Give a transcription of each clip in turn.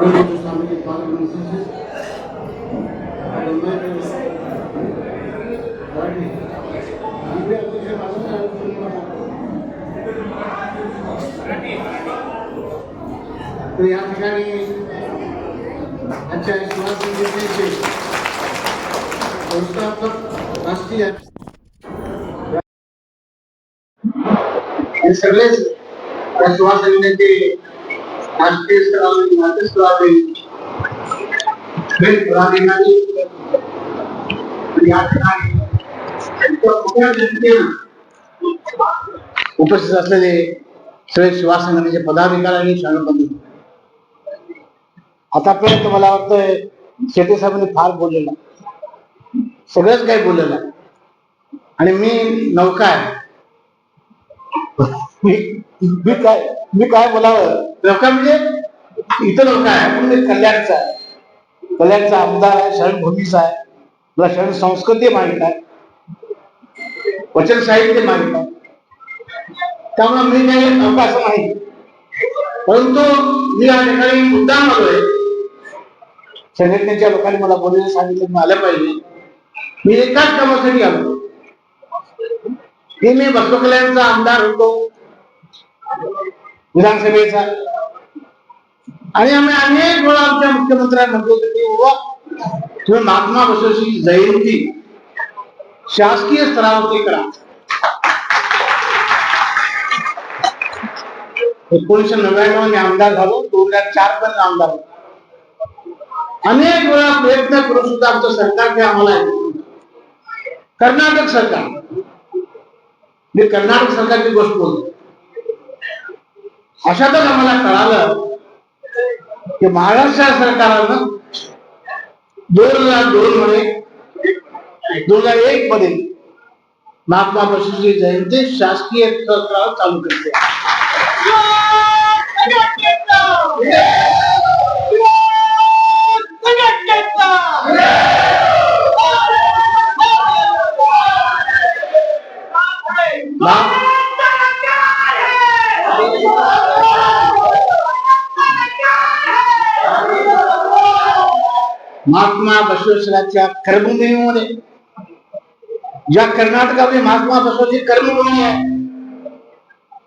या ठिकाणी आजच्या सुभाष संस्थापक राष्ट्रीय हे सगळेच या सुभाष राष्ट्रीय स्तरावरील राज्य स्तरावरील पदाधिकारी उपस्थित असलेले सगळे शिवा संघटनेचे पदाधिकारी आणि शाळाबंधू आतापर्यंत मला वाटतंय शेती साहेबांनी फार बोललेलं सगळंच काही बोललेलं आणि मी नौका आहे. मी काय मी काय बोलावं? नौका म्हणजे इथं नौका आहे म्हणून कल्याणचा आहे. कल्याणचा आमदार आहे शरण भूमीचा आहे. मला शरण संस्कृती माहीत आहे. वचन साहित्य माहीत आहे. त्यामुळे मी काही नौका असं नाही. परंतु मी या ठिकाणी मुद्दाम आलोय. संघटनेच्या लोकांनी मला बोलायला सांगितलं मी आलं पाहिजे. मी एकाच कामासाठी आलो. हे मी बसवकल्यांचा आमदार होतो. विधानसभेचा. आणि आम्ही अनेक वेळा आमच्या मुख्यमंत्र्यांना म्हटलं होतं की बाबा तुम्ही महात्मा बसवेची जयंती शासकीय स्तरावरती करा। एकोणीशे नव्याण्णव मी आमदार झालो दोन हज़ार चार पर्यंत आमदार अनेक वेळा प्रयत्न करून सुद्धा आमचं सरकार ते आम्हाला कर्नाटक सरकार। मी कर्नाटक सरकारची गोष्ट बोलतो अशातच आम्हाला कळालं की महाराष्ट्र सरकारनं दोन हज़ार दोन मध्ये दोन हज़ार एक मध्ये महात्मा बसवेची जयंती शासकीय स्तरावर चालू केली महात्मा महात्मा बसवेश्वराच्या कर्मभूमीमध्ये ज्या कर्नाटकामध्ये महात्मा बसवेची कर्मभूमी आहे.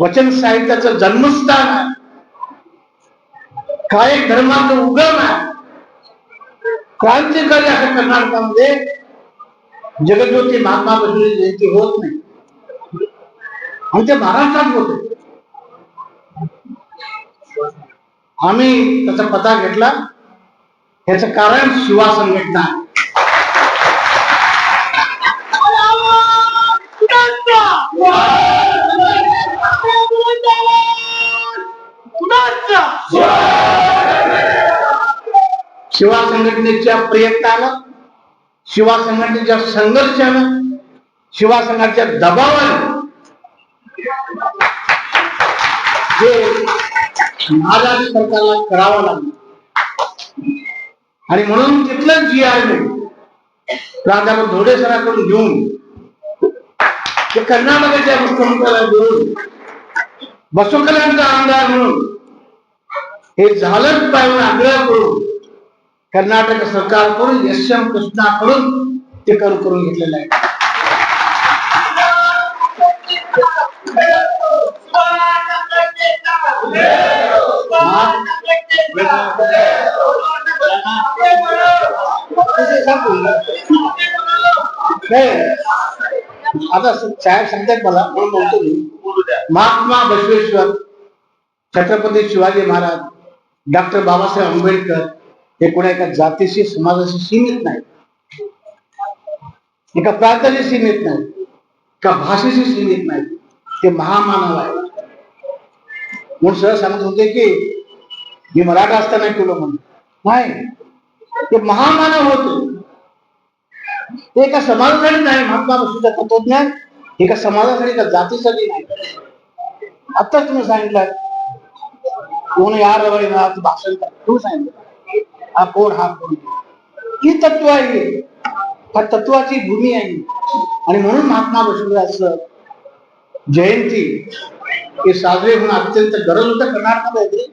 वचन साहित्याचं जन्मस्थान आहे. काय धर्माचं उगम आहे. क्रांतिकारी असं कर्नाटकामध्ये जगज्योती महात्मा बसवेची जयंती होत नाही. आणि ते महाराष्ट्रात होते. आम्ही त्याचा पता घेतला. ह्याच कारण शिवा संघटना शिवा संघटनेच्या प्रयत्नानं शिवा संघटनेच्या संघर्षानं शिवा संघाच्या दबावानं जे महाराज सरकारला करावं लागलं आणि म्हणून तिथलं जी आय प्राध्यापक धोडे सराकडून घेऊन ते कर्नाटकाच्या मुख्यमंत्र्याला घेऊन बसवकरांचा आमदार म्हणून हे झालंच पाहिजे आग्रह करून कर्नाटक सरकारकडून एस एम कृष्णाकडून ते करू करून घेतलेलं आहे आता साहेब सांगतात मला म्हणून बोलतो मी. महात्मा बसवेश्वर छत्रपती शिवाजी महाराज डॉक्टर बाबासाहेब आंबेडकर हे कोणा एका जातीशी समाजाशी सीमित नाही एका प्रांताशी सीमित नाही एका भाषेशी सीमित नाही ते महामानव आहे म्हणून सहज सांगत होते की मी मराठा असताना केलं म्हणून. नाही ते महामानव होते. ते एका समाजासाठी नाही महात्मा बसवेचं तत्वज्ञान. एका समाजासाठी त्या जातीसाठी नाही. आत्ताच तुम्ही सांगितलं. कोण या रवाई भाषण कर तुम्ही सांगितलं. हा कोण हा कोण? ही तत्व आहे हा. तत्वाची भूमी आहे आणि म्हणून महात्मा बसवेचं जयंती हे साजरे होणं अत्यंत गरज होतं कर्नाटकामध्ये.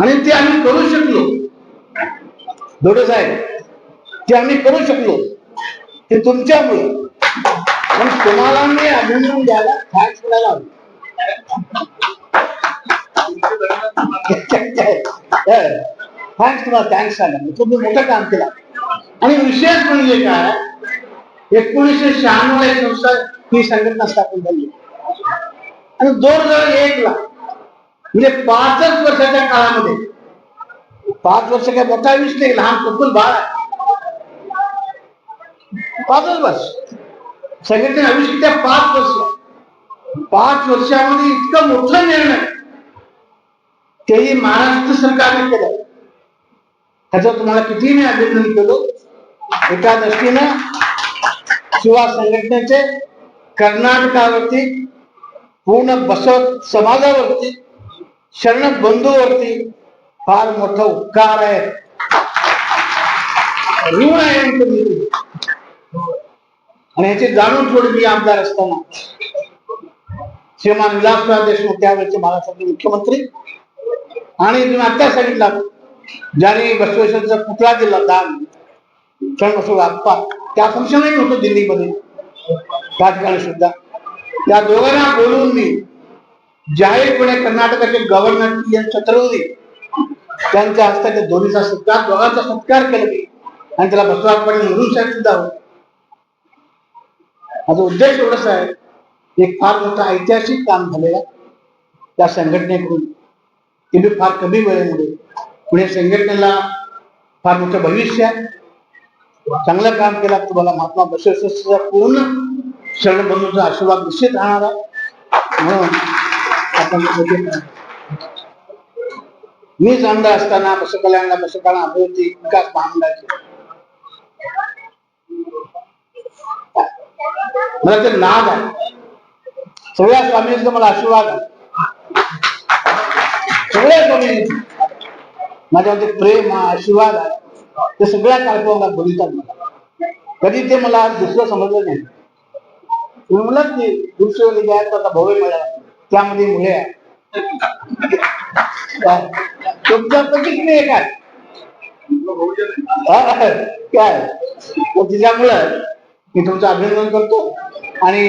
आणि ते आम्ही करू शकलो. दोडे साहेब ते आम्ही करू शकलो. ते तुमच्यामुळे. पण तुम्हाला मी अभिनंदन द्यायला थँक्स करायला हवं. थँक्स तुम्हाला थँक्स सांगा तुम्ही मोठं काम केलं. आणि विशेष म्हणजे काय एकोणीसशे शहाण्णव एक संस्था ही संघटना स्थापन झाली. आणि दोन हजार एक ला म्हणजे पाचच वर्षाच्या काळामध्ये पाच वर्ष काय मोठा आयुष्य नाही लहान कुकुल बाळ आहे. पाचच वर्ष. संघटने आयुष्य पाच वर्ष. पाच वर्षामध्ये इतकं मोठं निर्णय. तेही महाराष्ट्र सरकारने केलं. त्याचं तुम्हाला किती मी अभिनंदन केलो. एका दृष्टीनं शिवा संघटनेचे कर्नाटकावरती पूर्ण बसव समाजावरती शरण बंधूवरती फार मोठा उपकार आहे. ऋण आहे आणि ह्याची जाणून थोडी मी आमदार असताना. श्रीमान विलासराव देशमुख त्यावेळेचे महाराष्ट्राचे मुख्यमंत्री. आणि तुम्ही आत्ता सांगितलं ज्याने बसवेश्वरचा पुतळा दिला दान क्षण आप्पा त्या फंक्शनही होतो दिल्लीमध्ये. त्या ठिकाणी सुद्धा. त्या दोघांना बोलवून मी जाहीरपणे कर्नाटकाचे गव्हर्नर टी एन छत्रपती त्यांच्या हस्ते त्या दोन्हीचा सत्कार दोघांचा सत्कार केला मी आणि त्याला बसवराज पाटील म्हणून साहेब सुद्धा होते माझा उद्देश एवढाच आहे एक फार मोठा ऐतिहासिक काम झालेला त्या संघटनेकडून. ते मी फार कमी वेळेमध्ये पुणे संघटनेला फार मोठं भविष्य आहे. चांगलं काम केलं तुम्हाला महात्मा बसवेश्वरचा पूर्ण शरणबंधूचा आशीर्वाद निश्चित राहणार आहे. म्हणून आपण म्हणजे मी जाणता असताना बसकल्याणला बसकल्याण अभिवृद्धी विकास महामंडळाचे मला ते नाद आहे. सगळ्या स्वामींचा मला आशीर्वाद आहे. सगळ्या स्वामींची. माझ्यामध्ये प्रेम आहे आशीर्वाद आहे. ते सगळ्या कार्यक्रमाला बोलतात मला. कधी ते मला दुसरं समजलं नाही. तुम्ही म्हणलात की दुसरं जे आहे आता भव्य मिळाला त्यामध्ये मुळे आहे काय? तुमच्या तुम्ही एक आहे काय? तिच्यामुळं मी तुमचं अभिनंदन करतो. आणि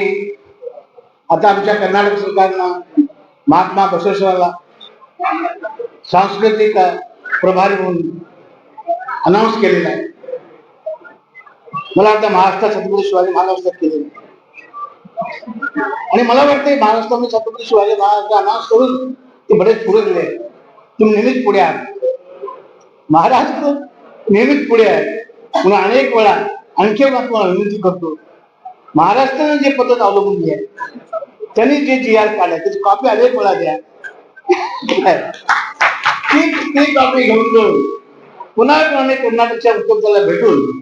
आता आमच्या कर्नाटक सरकारनं महात्मा बसवेश्वरला सांस्कृतिक प्रभारी म्हणून अनाऊन्स केलेला आहे. मला वाटतं महाराष्ट्रात छत्रपती शिवाजी महाराष्ट्रात केलेलं आणि मला वाटतं महाराष्ट्रामध्ये छत्रपती शिवाजी महाराज अनाऊन्स करून ते बरेच पुढे गेले तुम्ही नेहमीच पुढे आहात महाराष्ट्र नेहमीच पुढे आहे म्हणून अनेक वेळा आणखी वेळा तुम्हाला विनंती करतो. महाराष्ट्राने जे पद्धत अवलंबून आहे त्यांनी जे जी आर काढले त्याची कॉपी अनेक वेळा द्या. ती कॉपी घेऊन जाऊन पुन्हा पुन्हा कर्नाटकच्या मुख्यमंत्र्याला भेटून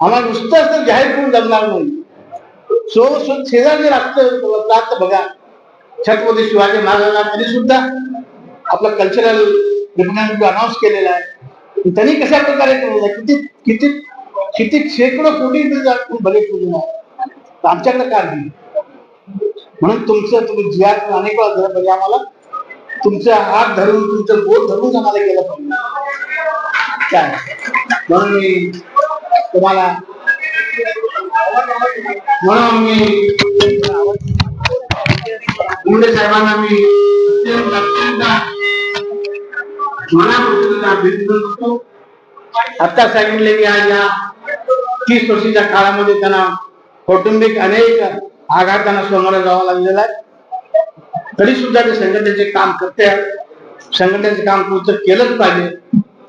आम्हाला नुसतं तर जाहीर करून जमणार नाही. सो सो शेजारचे राष्ट्र बघा. छत्रपती शिवाजी महाराजांना तरी सुद्धा आपलं कल्चरल अनाऊन्स केलेला आहे त्यांनी कशा प्रकारे केलेलं आहे? किती किती किती शेकडो कोटी भले केले नाही आमच्याकडे काय नाही म्हणून तुमचं तुम्ही जी आर अनेक वेळा दिलं पाहिजे आम्हाला. तुमचा हात धरून तुमचं बोट धरून आम्हाला गेलं पाहिजे. काय? म्हणून मी तुम्हाला म्हणून मी मुंडे साहेबांना मी मनापासून अभिनंदन करतो आता सांगितले की आज या तीस वर्षीच्या काळामध्ये त्यांना कौटुंबिक अनेक आघातांना सामोरं जावं लागलेलं आहे. तरी सुद्धा ते संघटनेचे काम करते संघटनेचे काम पुढचं केलंच पाहिजे.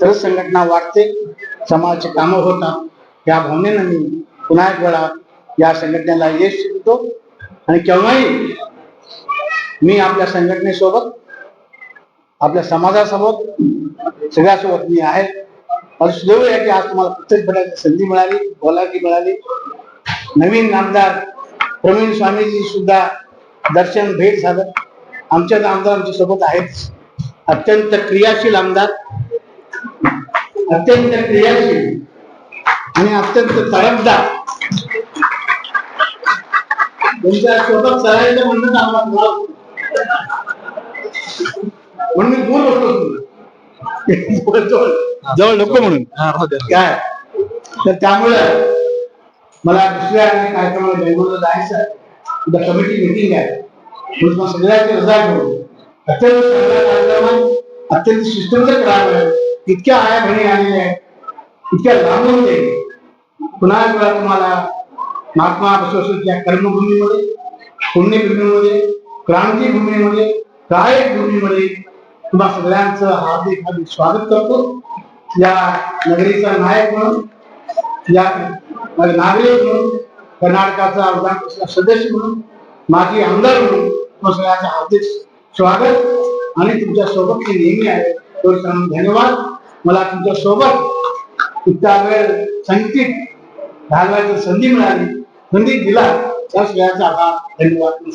तरच संघटना वाढते. समाजाचे कामं होतात. या भावनेनं मी पुन्हा एक वेळा या संघटनेला यश शिकतो आणि केव्हाही मी आपल्या संघटनेसोबत आपल्या समाजासोबत सगळ्यासोबत मी आहे. आणि सुदैव आहे की आज तुम्हाला प्रत्येक भेटायची संधी मिळाली बोलायची मिळाली. नवीन आमदार प्रवीण स्वामीजी सुद्धा दर्शन भेट झालं. आमच्या आमदार आमच्यासोबत आहेत. अत्यंत क्रियाशील आमदार. अत्यंत क्रियाशील आणि अत्यंत तडफदार. तुमच्यासोबत चालायचं म्हणणं आम्हाला म्हणून मी दूर बसलो जवळ जवळ नको म्हणून. काय? तर त्यामुळं मला दुसऱ्या कार्यक्रमाला बेंगळूरला जायचं आहे. उद्या कमिटी मिटिंग आहे. म्हणून सगळ्यांची रजा घेऊन अत्यंत चांगला कार्यक्रम आहे. अत्यंत शिस्तबद्ध करावं इतक्या आया बहिणी आलेल्या आहेत. इतक्या लांबून ते पुन्हा एक वेळा तुम्हाला महात्मा बसवेश्वरच्या कर्मभूमीमध्ये पुण्यभूमीमध्ये क्रांतीभूमीमध्ये कायक भूमीमध्ये तुम्हा सगळ्यांचं हार्दिक हार्दिक स्वागत करतो. या नगरीचा नायक म्हणून या नागरिक म्हणून कर्नाटकाचा विधान सदस्य म्हणून माजी आमदार म्हणून तुम्हा सगळ्यांचं हार्दिक स्वागत. आणि तुमच्यासोबत मी नेहमी आहे तो धन्यवाद. मला तुमच्यासोबत इतका वेळ संगीत घालवायची संधी मिळाली संधी दिला त्या सगळ्यांचा आभार धन्यवाद.